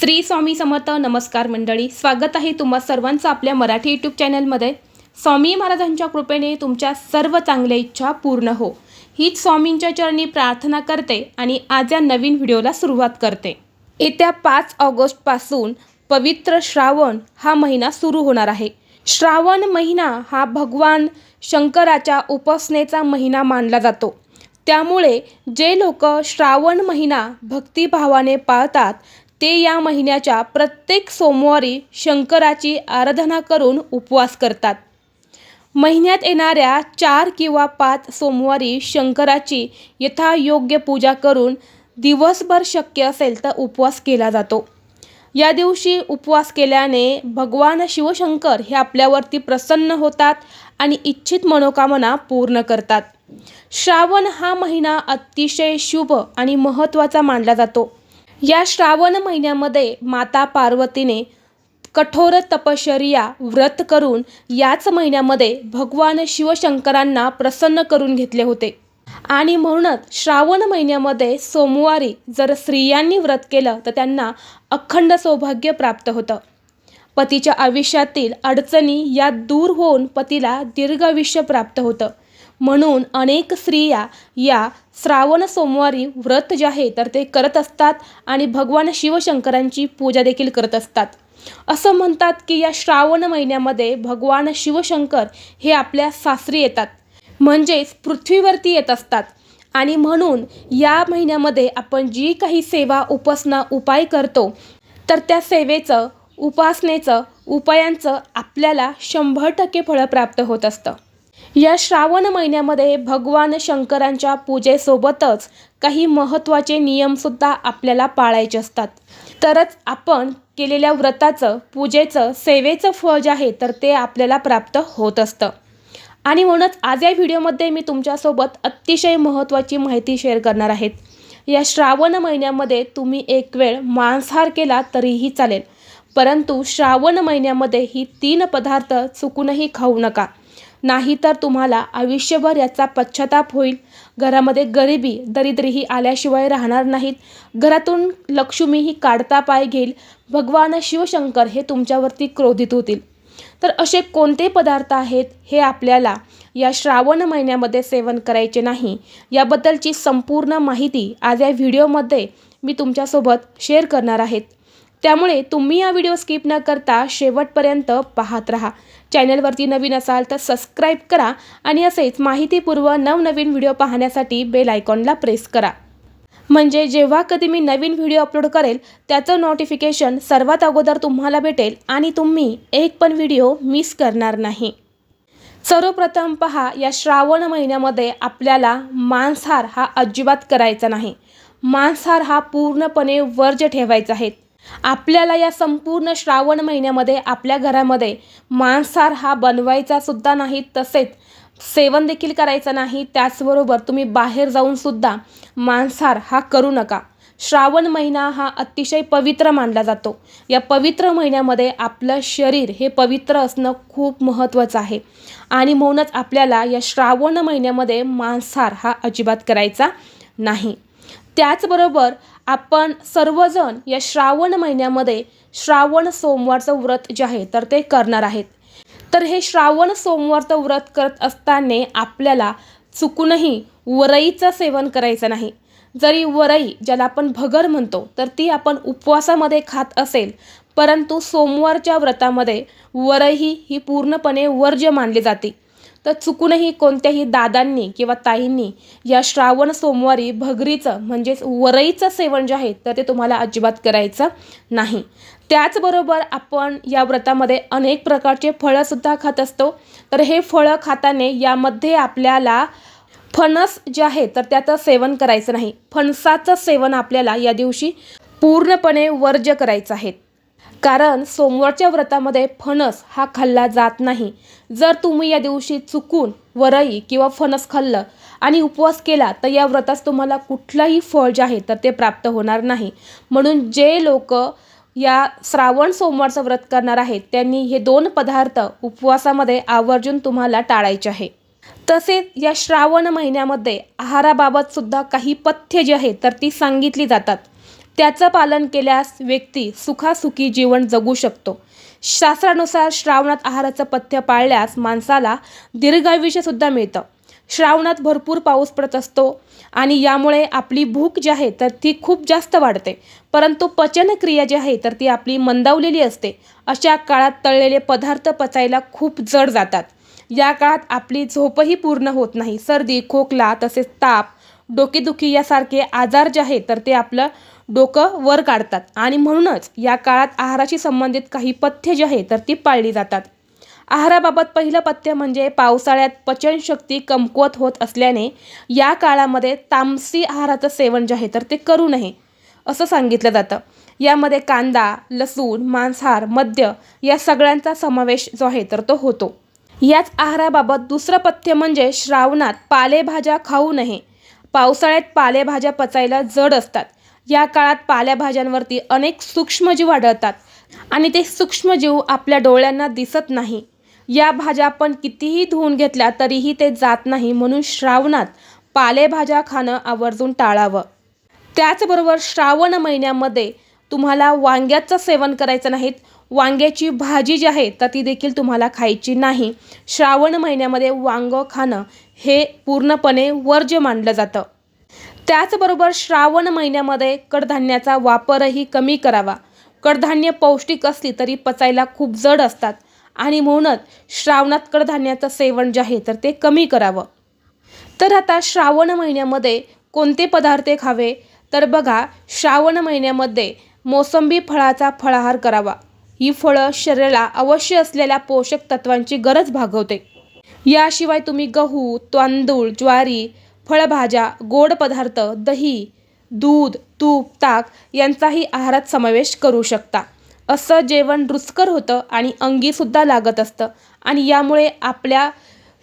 श्री स्वामी समर्थ नमस्कार मंडळी स्वागत आहे तुम्हा सर्वांचं आपल्या मराठी यूट्यूब चॅनलमध्ये स्वामी महाराजांच्या कृपेने तुमच्या सर्व चांगल्या इच्छा पूर्ण हो. हीच स्वामींच्या चरणी प्रार्थना करते आणि आज या नवीन व्हिडिओला सुरुवात करते. येत्या पाच ऑगस्टपासून पवित्र श्रावण हा महिना सुरू होणार आहे. श्रावण महिना हा भगवान शंकराच्या उपासनेचा महिना मानला जातो. त्यामुळे जे लोक श्रावण महिना भक्तिभावाने पाळतात ते या महिन्याच्या प्रत्येक सोमवारी शंकराची आराधना करून उपवास करतात. महिन्यात येणाऱ्या चार किंवा पाच सोमवारी शंकराची यथायोग्य पूजा करून दिवसभर शक्य असेल तर उपवास केला जातो. या दिवशी उपवास केल्याने भगवान शिवशंकर हे आपल्यावरती प्रसन्न होतात आणि इच्छित मनोकामना पूर्ण करतात. श्रावण हा महिना अतिशय शुभ आणि महत्त्वाचा मानला जातो. या श्रावण महिन्यामध्ये माता पार्वतीने कठोर तपश्चर्या व्रत करून याच महिन्यामध्ये भगवान शिवशंकरांना प्रसन्न करून घेतले होते. आणि म्हणूनच श्रावण महिन्यामध्ये सोमवारी जर स्त्रियांनी व्रत केलं तर त्यांना अखंड सौभाग्य प्राप्त होतं. पतीच्या आयुष्यातील अडचणी या दूर होऊन पतीला दीर्घायुष्य प्राप्त होतं. म्हणून अनेक स्त्रिया या श्रावण सोमवारी व्रत जे आहे तर ते करत असतात आणि भगवान शिवशंकरांची पूजा देखील करत असतात. असं म्हणतात की या श्रावण महिन्यामध्ये भगवान शिवशंकर हे आपल्या सासरी येतात. म्हणजेच पृथ्वीवरती येत असतात. आणि म्हणून या महिन्यामध्ये आपण जी काही सेवा उपासना उपाय करतो तर त्या सेवेचं उपासनेचं उपायांचं आपल्याला शंभर टक्के फळं प्राप्त होत असतं. या श्रावण महिन्यामध्ये भगवान शंकरांच्या पूजेसोबतच काही महत्त्वाचे नियमसुद्धा आपल्याला पाळायचे असतात. तरच आपण केलेल्या व्रताचं पूजेचं सेवेचं फळ जे आहे तर ते आपल्याला प्राप्त होत असतं. आणि म्हणूनच आज या व्हिडिओमध्ये मी तुमच्यासोबत अतिशय महत्त्वाची माहिती शेअर करणार आहेत या श्रावण महिन्यामध्ये तुम्ही एक वेळ मांसाहार केला तरीही चालेल. परंतु श्रावण महिन्यामध्ये ही तीन पदार्थ चुकूनही खाऊ नका. नाहीतर तुम्हाला आयुष्यभर याचा पश्चाताप होईल. घरामध्ये गरिबी दरिद्रीही आल्याशिवाय राहणार नाहीत. घरातून लक्ष्मीही काढता पाय घेईल. भगवान शिवशंकर हे तुमच्यावरती क्रोधित होतील. तर असे कोणते पदार्थ आहेत हे आपल्याला या श्रावण महिन्यामध्ये सेवन करायचे नाही? याबद्दलची संपूर्ण माहिती आज या व्हिडिओमध्ये मी तुमच्यासोबत शेअर करणार आहेत त्यामुळे तुम्ही हा व्हिडिओ स्किप न करता शेवटपर्यंत पाहत राहा. चॅनलवरती नवीन असाल तर सबस्क्राईब करा आणि असेच माहितीपूर्व नवनवीन व्हिडिओ पाहण्यासाठी बेल आयकॉनला प्रेस करा. म्हणजे जेव्हा कधी मी नवीन व्हिडिओ अपलोड करेल त्याचं नोटिफिकेशन सर्वात अगोदर तुम्हाला भेटेल आणि तुम्ही एक पण व्हिडिओ मिस करणार नाही. सर्वप्रथम पहा या श्रावण महिन्यामध्ये आपल्याला मांसाहार हा अजिबात करायचा नाही. मांसाहार हा पूर्णपणे वर्ज ठेवायचा आहे. आपल्याला या संपूर्ण श्रावण महिन्यामध्ये आपल्या घरामध्ये मांसाहार हा बनवायचा सुद्धा नाही तसेच सेवन देखील करायचं नाही त्याचबरोबर तुम्ही बाहेर जाऊन सुद्धा मांसाहार हा करू नका. श्रावण महिना हा अतिशय पवित्र मानला जातो. या पवित्र महिन्यामध्ये आपलं शरीर हे पवित्र असणं खूप महत्त्वाचं आहे. आणि म्हणूनच आपल्याला या श्रावण महिन्यामध्ये मांसाहार हा अजिबात करायचा नाही. त्याचबरोबर आपण सर्वजण या श्रावण महिन्यामध्ये श्रावण सोमवारचं व्रत जे आहे तर ते करणार आहेत. तर हे श्रावण सोमवारचं व्रत करत असताना आपल्याला चुकूनही वरईचं सेवन करायचं नाही. जरी वरई ज्याला आपण भगर म्हणतो तर ती आपण उपवासामध्ये खात असेल परंतु सोमवारच्या व्रतामध्ये वरई ही पूर्णपणे वर्ज्य मानली जाते. तर चुकूनही कोणत्याही दादांनी किंवा ताईंनी या श्रावण सोमवारी भगरीचं म्हणजेच वरईचं सेवन जे आहे तर ते तुम्हाला अजिबात करायचं नाही. त्याचबरोबर आपण या व्रतामध्ये अनेक प्रकारचे फळंसुद्धा खात असतो. तर हे फळं खाताने यामध्ये आपल्याला फणस जे आहे तर त्याचं सेवन करायचं नाही. फणसाचं सेवन आपल्याला या दिवशी पूर्णपणे वर्ज्य करायचं आहे. कारण सोमवारच्या व्रतामध्ये फणस हा खाल्ला जात नाही. जर तुम्ही या दिवशी चुकून वरई किंवा फणस खाल्लं आणि उपवास केला तर या व्रतास तुम्हाला कुठलंही फळ जे आहे तर ते प्राप्त होणार नाही. म्हणून जे लोक या श्रावण सोमवारचं व्रत करणार आहेत त्यांनी हे दोन पदार्थ उपवासामध्ये आवर्जून तुम्हाला टाळायचे आहे. तसेच या श्रावण महिन्यामध्ये आहाराबाबत सुद्धा काही पथ्य जी आहेत तर ती सांगितली जातात. त्याचं पालन केल्यास व्यक्ती सुखासुखी जीवन जगू शकतो. शास्त्रानुसार श्रावणात आहाराचं पथ्य पाळल्यास माणसाला दीर्घायुष्यसुद्धा मिळतं. श्रावणात भरपूर पाऊस पडत असतो आणि यामुळे आपली भूक जी आहे तर ती खूप जास्त वाढते. परंतु पचनक्रिया जी आहे तर ती आपली मंदावलेली असते. अशा काळात तळलेले पदार्थ पचायला खूप जड जातात. या काळात आपली झोपही पूर्ण होत नाही. सर्दी खोकला तसेच ताप डोकेदुखी यासारखे आजार जे आहे तर ते आपलं डोकं वर काढतात. आणि म्हणूनच या काळात आहाराशी संबंधित काही पथ्य जे आहे तर ती पाळली जातात. आहाराबाबत पहिलं पथ्य म्हणजे पावसाळ्यात पचनशक्ती कमकुवत होत असल्याने या काळामध्ये तामसी आहाराचं सेवन जे आहे तर ते करू नये असं सांगितलं जातं. यामध्ये कांदा लसूण मांसाहार मद्य या सगळ्यांचा समावेश जो आहे तर तो होतो. याच आहाराबाबत दुसरं पथ्य म्हणजे श्रावणात पालेभाज्या खाऊ नये. पावसाळ्यात पालेभाज्या पचायला जड असतात. या काळात पालेभाज्यांवरती अनेक सूक्ष्मजीव आढळतात आणि ते सूक्ष्मजीव आपल्या डोळ्यांना दिसत नाही. या भाज्या आपण कितीही धुवून घेतल्या तरीही ते जात नाही म्हणून श्रावणात पालेभाज्या खाणं आवर्जून टाळावं. त्याचबरोबर श्रावण महिन्यामध्ये तुम्हाला वांग्याचं सेवन करायचं नाहीत वांग्याची भाजी जी आहे तर ती देखील तुम्हाला खायची नाही. श्रावण महिन्यामध्ये वांगं खाणं हे पूर्णपणे वर्ज्य मानलं जातं. त्याचबरोबर श्रावण महिन्यामध्ये कडधान्याचा वापरही कमी करावा. कडधान्य पौष्टिक असली तरी पचायला खूप जड असतात. आणि म्हणूनच श्रावणात कडधान्याचं सेवन जे आहे तर ते कमी करावं. तर आता श्रावण महिन्यामध्ये कोणते पदार्थ खावे? तर बघा श्रावण महिन्यामध्ये मोसंबी फळाचा फळाहार करावा. ही फळं शरीराला अवश्य असलेल्या पोषक तत्वांची गरज भागवते. याशिवाय तुम्ही गहू तांदूळ ज्वारी फळभाज्या गोड पदार्थ दही दूध तूप ताक यांचाही आहारात समावेश करू शकता. असं जेवण रुचकर होतं आणि अंगीसुद्धा लागत असतं आणि यामुळे आपल्या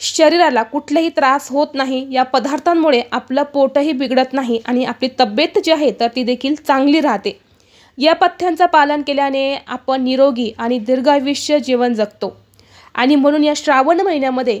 शरीराला कुठलाही त्रास होत नाही. या पदार्थांमुळे आपलं पोटही बिघडत नाही आणि आपली तब्येत जी आहे तर ती देखील चांगली राहते. या पथ्यांचं पालन केल्याने आपण निरोगी आणि दीर्घायुष्य जीवन जगतो. आणि म्हणून या श्रावण महिन्यामध्ये